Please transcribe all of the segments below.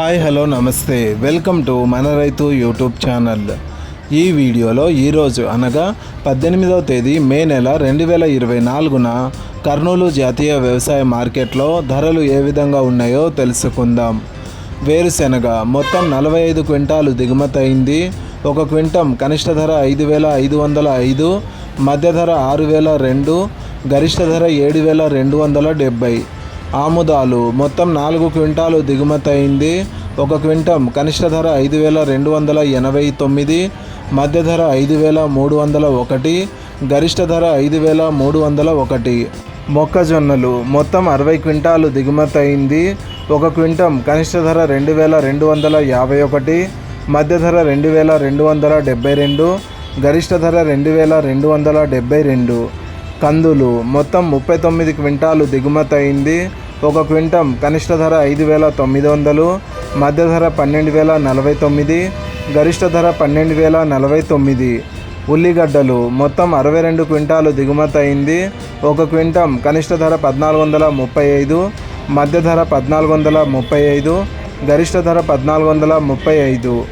Hi hello నమస్తే. Welcome to మన రైతు యూట్యూబ్ ఛానల్. ఈ వీడియోలో ఈరోజు అనగా పద్దెనిమిదవ తేదీ మే నెల రెండు వేల ఇరవై నాలుగున కర్నూలు జాతీయ వ్యవసాయ మార్కెట్లో ధరలు ఏ విధంగా ఉన్నాయో తెలుసుకుందాం. వేరుశెనగ మొత్తం నలభై ఐదు క్వింటాలు దిగుమతయింది ఒక క్వింటం కనిష్ట ధర ఐదు వేల ఐదు వందల ఐదు మధ్య ధర ఆరు వేల రెండు గరిష్ట ధర ఏడు వేల రెండు వందల డెబ్బై. ఆముదాలు. మొత్తం నాలుగు క్వింటాలు దిగుమతి అయింది ఒక క్వింటం కనిష్ట ధర ఐదు వేల రెండు వందల ఎనభై తొమ్మిది మధ్య ధర ఐదు వేల మూడు వందల ఒకటి గరిష్ట ధర ఐదు వేల మూడు వందల ఒకటి. మొక్కజొన్నలు. మొత్తం అరవై క్వింటాలు దిగుమతి అయింది ఒక క్వింటం కనిష్ట ధర రెండు వేల రెండు వందల యాభై ఒకటి మధ్య ధర రెండు వేల రెండు వందల డెబ్బై రెండు గరిష్ట ధర రెండు వేల రెండు వందల డెబ్బై రెండు. కందులు. మొత్తం ముప్పై తొమ్మిది క్వింటాలు దిగుమతి అయింది. ఒక క్వింటం కనిష్ట ధర ఐదు వేల తొమ్మిది వందలు మధ్య ధర పన్నెండు వేల నలభై తొమ్మిది గరిష్ట ధర పన్నెండు వేల నలభై తొమ్మిది. ఉల్లిగడ్డలు. మొత్తం అరవై రెండు క్వింటాలు దిగుమతి అయింది. ఒక క్వింటం కనిష్ట ధర పద్నాలుగు వందల ముప్పై ఐదు మధ్య ధర పద్నాలుగు వందల ముప్పై ఐదు గరిష్ట ధర పద్నాలుగు వందల ముప్పై ఐదు.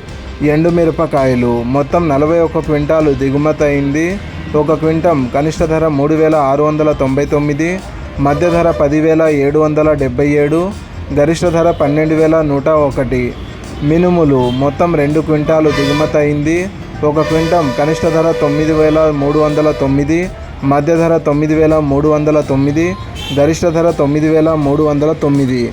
ఎండుమిరపకాయలు మొత్తం నలభై ఒక క్వింటాలు దిగుమతి అయింది. ఒక క్వింటం కనిష్ట ధర మూడు వేల ఆరు వందల తొంభై తొమ్మిది మధ్య ధర పదివేల ఏడు వందల డెబ్బై ఏడు గరిష్ట ధర పన్నెండు వేల నూట ఒకటి. మినుములు మొత్తం రెండు క్వింటాలు దిగుమతి అయింది. ఒక క్వింటం కనిష్ట ధర తొమ్మిది వేల మూడు వందల తొమ్మిది మధ్య ధర తొమ్మిది వేల మూడు వందల తొమ్మిది గరిష్ట ధర తొమ్మిది వేల మూడు వందల తొమ్మిది.